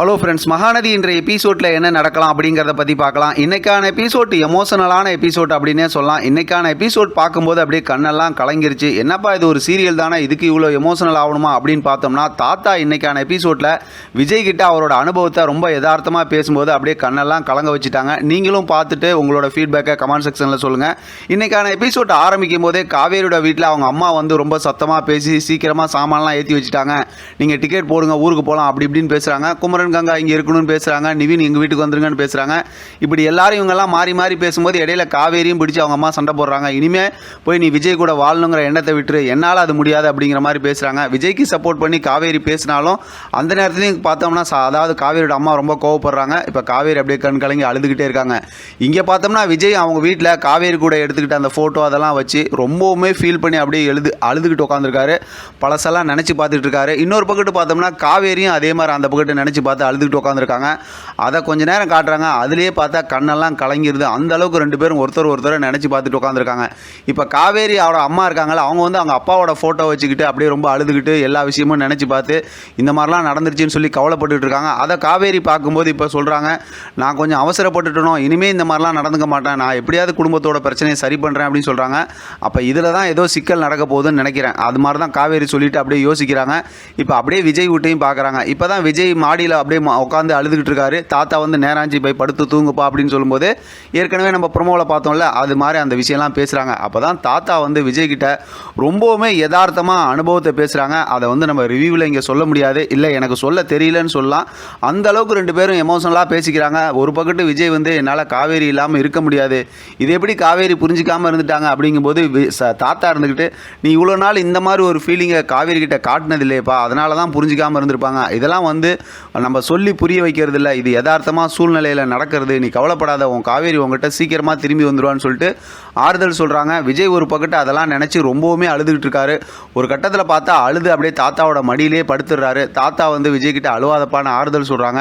Hello friends Mahanadi இன்றைய எபிசோடில் என்ன நடக்கலாம் அப்படிங்கிறத பற்றி பார்க்கலாம். இன்றைக்கான எபிசோட் எமோஷனலான எபிசோட் அப்படின்னே சொல்லலாம். இன்றைக்கான எபிசோட் பார்க்கும்போது அப்படியே கண்ணெல்லாம் கலங்கிருச்சு. என்னப்பா இது ஒரு சீரியல் தானே? இதுக்கு இவ்வளோ எமோஷனல் ஆகணுமா அப்படின்னு பார்த்தோம்னா தாத்தா இன்றைக்கான எபிசோடில் விஜய் கிட்ட அவரோட அனுபவத்தை ரொம்ப யதார்த்தமாக பேசும்போது அப்படியே கண்ணெல்லாம் கலங்க வச்சுட்டாங்க. நீங்களும் பார்த்துட்டு உங்களோட ஃபீட்பேக்கை கமெண்ட் செக்ஷனில் சொல்லுங்கள் இன்றைக்கான எபிசோட் ஆரம்பிக்கும் போதே காவேரியோட வீட்டில் அவங்க அம்மா வந்து ரொம்ப சத்தமாக பேசி சீக்கிரமாக சாமான்லாம் ஏற்றி வச்சுட்டாங்க. நீங்கள் டிக்கெட் போடுங்க ஊருக்கு போகலாம் அப்படி இப்படின்னு பேசுகிறாங்க குமரன் கங்கா இங்கே இருக்கணும்னு பேசுகிறாங்க நிவின் எங்கள் வீட்டுக்கு வந்துருங்கன்னு பேசுகிறாங்க இப்படி எல்லாரும் இவங்கெல்லாம் மாறி மாறி பேசும்போது இடையில காவேரியும் பிடிச்சி அவங்க அம்மா சண்டை போடுறாங்க. இனிமே போய் நீ விஜய் கூட வாழணுங்கிற எண்ணத்தை விட்டுரு. என்னால் அது முடியாது அப்படிங்கிற மாதிரி பேசுகிறாங்க விஜய்க்கு சப்போர்ட் பண்ணி காவேரி பேசினாலும் அந்த நேரத்துலையும் பார்த்தோம்னா அதாவது காவேரியோட அம்மா ரொம்ப கோவப்படுறாங்க. இப்போ காவேரி அப்படியே கண் கலங்கி அழுதுகிட்டே இருக்காங்க. இங்கே பார்த்தோம்னா விஜய் அவங்க வீட்டில் காவேரி கூட எடுத்துக்கிட்ட அந்த ஃபோட்டோ அதெல்லாம் வச்சு ரொம்பவுமே ஃபீல் பண்ணி அப்படியே எழுது அழுதுகிட்டு உட்காந்துருக்காரு பழசெல்லாம் நினச்சி பார்த்துட்டு இருக்காரு. இன்னொரு பக்கத்து பார்த்தோம்னா காவேரியும் அதே மாதிரி அந்த பக்கத்து நினச்சி பார்த்து அழுதுகிட்டு உட்காந்துருக்காங்க அதை கொஞ்ச நேரம் காட்டுறாங்க. அதுலேயே பார்த்தா கண்ணெல்லாம் கலங்கிருது. அந்த அளவுக்கு ரெண்டு பேரும் ஒருத்தர் ஒருத்தர் நினச்சி பார்த்துட்டு உட்காந்துருக்காங்க இப்போ காவேரி அவரோட அம்மா இருக்காங்களா அவங்க வந்து அவங்க அப்பாவோட ஃபோட்டோ வச்சுக்கிட்டு அப்படியே ரொம்ப அழுதுகிட்டு எல்லா விஷயமும் நினச்சி பார்த்து இந்த மாதிரிலாம் நடந்துருச்சுன்னு சொல்லி கவலைப்பட்டுட்டு இருக்காங்க. அதை காவேரி பார்க்கும்போது இப்போ சொல்கிறாங்க நான் கொஞ்சம் அவசரப்பட்டுட்டனோ இனிமேல் இந்த மாதிரிலாம் நடந்துக்க மாட்டேன். நான் எப்படியாவது குடும்பத்தோட பிரச்சனையை சரி பண்ணுறேன் அப்படின்னு சொல்கிறாங்க அப்போ இதில் தான் ஏதோ சிக்கல் நடக்க போகுதுன்னு நினைக்கிறேன். அது மாதிரி தான் காவேரி சொல்லிட்டு அப்படியே யோசிக்கிறாங்க. இப்போ அப்படியே விஜய் வீட்டையும் பார்க்குறாங்க. இப்போ தான் விஜய் மாடியில் அப்படியே உட்காந்து அழுதுகிட்டு இருக்காரு. தாத்தா வந்து நேராஞ்சி போய் படுத்து தூங்குப்பா அப்படின்னு சொல்லும்போது ஏற்கனவே நம்ம ப்ரொமோவில் பார்த்தோம்ல அது மாதிரி அந்த விஷயம்லாம் பேசுகிறாங்க அப்போ தான் தாத்தா வந்து விஜய் கிட்ட ரொம்பவுமே யதார்த்தமாக அனுபவத்தை பேசுகிறாங்க அதை வந்து நம்ம ரிவ்யூவில் இங்கே சொல்ல முடியாது. இல்லை எனக்கு சொல்ல தெரியலன்னு சொல்லலாம். அந்த அளவுக்கு ரெண்டு பேரும் எமோஷனலாக பேசிக்கிறாங்க. ஒரு பக்கத்து விஜய் வந்து என்னால் காவேரி இல்லாமல் இருக்க முடியாது. இது எப்படி காவேரி புரிஞ்சிக்காமல் இருந்துட்டாங்க? அப்படிங்கும்போது வி- தாத்தா இருந்துக்கிட்டு நீ இவ்வளோ நாள் இந்த மாதிரி ஒரு ஃபீலிங்கை காவேரி கிட்ட காட்டினது இல்லையப்பா. அதனால தான் புரிஞ்சிக்காமல் இருந்திருப்பாங்க. இதெல்லாம் வந்து நம்ம சொல்லி புரிய வைக்கிறது இல்லை இது யதார்த்தமாக சூழ்நிலையில் நடக்கிறது. நீ கவலைப்படாத உன் காவேரி உங்ககிட்ட சீக்கிரமாக திரும்பி வந்துடுவான்னு சொல்லிட்டு ஆறுதல் சொல்கிறாங்க விஜய் ஒரு பக்கத்து அதெல்லாம் நினச்சி ரொம்பவுமே அழுதுகிட்டு இருக்காரு. ஒரு கட்டத்தில் பார்த்தா அழுது அப்படியே தாத்தாவோட மடியிலே படுத்துடுறாரு. தாத்தா வந்து விஜய் அழுவாதப்பான ஆறுதல் சொல்கிறாங்க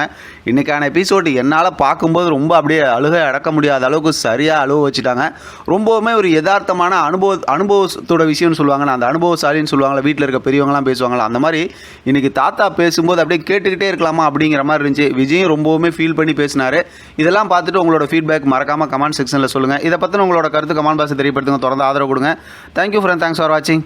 இன்றைக்கான எபிசோடு என்னால் பார்க்கும்போது ரொம்ப அப்படியே அழுக அடக்க முடியாத அளவுக்கு சரியாக அழுவ வச்சுட்டாங்க. ரொம்பவுமே ஒரு யதார்த்தமான அனுபவ அனுபவத்தோட விஷயம்னு சொல்லுவாங்க அந்த அனுபவசாலின்னு சொல்லுவாங்களா வீட்டில் இருக்க பெரியவங்களாம் பேசுவாங்களா அந்த மாதிரி இன்றைக்கி தாத்தா பேசும்போது அப்படியே கேட்டுக்கிட்டே இருக்கலாமா அப்படி அப்படிங்கிற மாதிரி இருந்துச்சு. விஜயும் ரொம்பவுமே ஃபீல் பண்ணி பேசினாரு. இதெல்லாம் பார்த்துட்டு உங்களோட ஃபீட்பேக் மறக்காமல் கமெண்ட் செக்ஷனில் சொல்லுங்கள் இதை பற்றின உங்களோட கருத்து கமெண்ட் பாக்ஸ் தெரியப்படுத்துங்க. தொடர்ந்து ஆதரவு கொடுங்க. தேங்க்யூ ஃப்ரெண்ட் தேங்க்ஸ் ஃபார் வாட்சிங்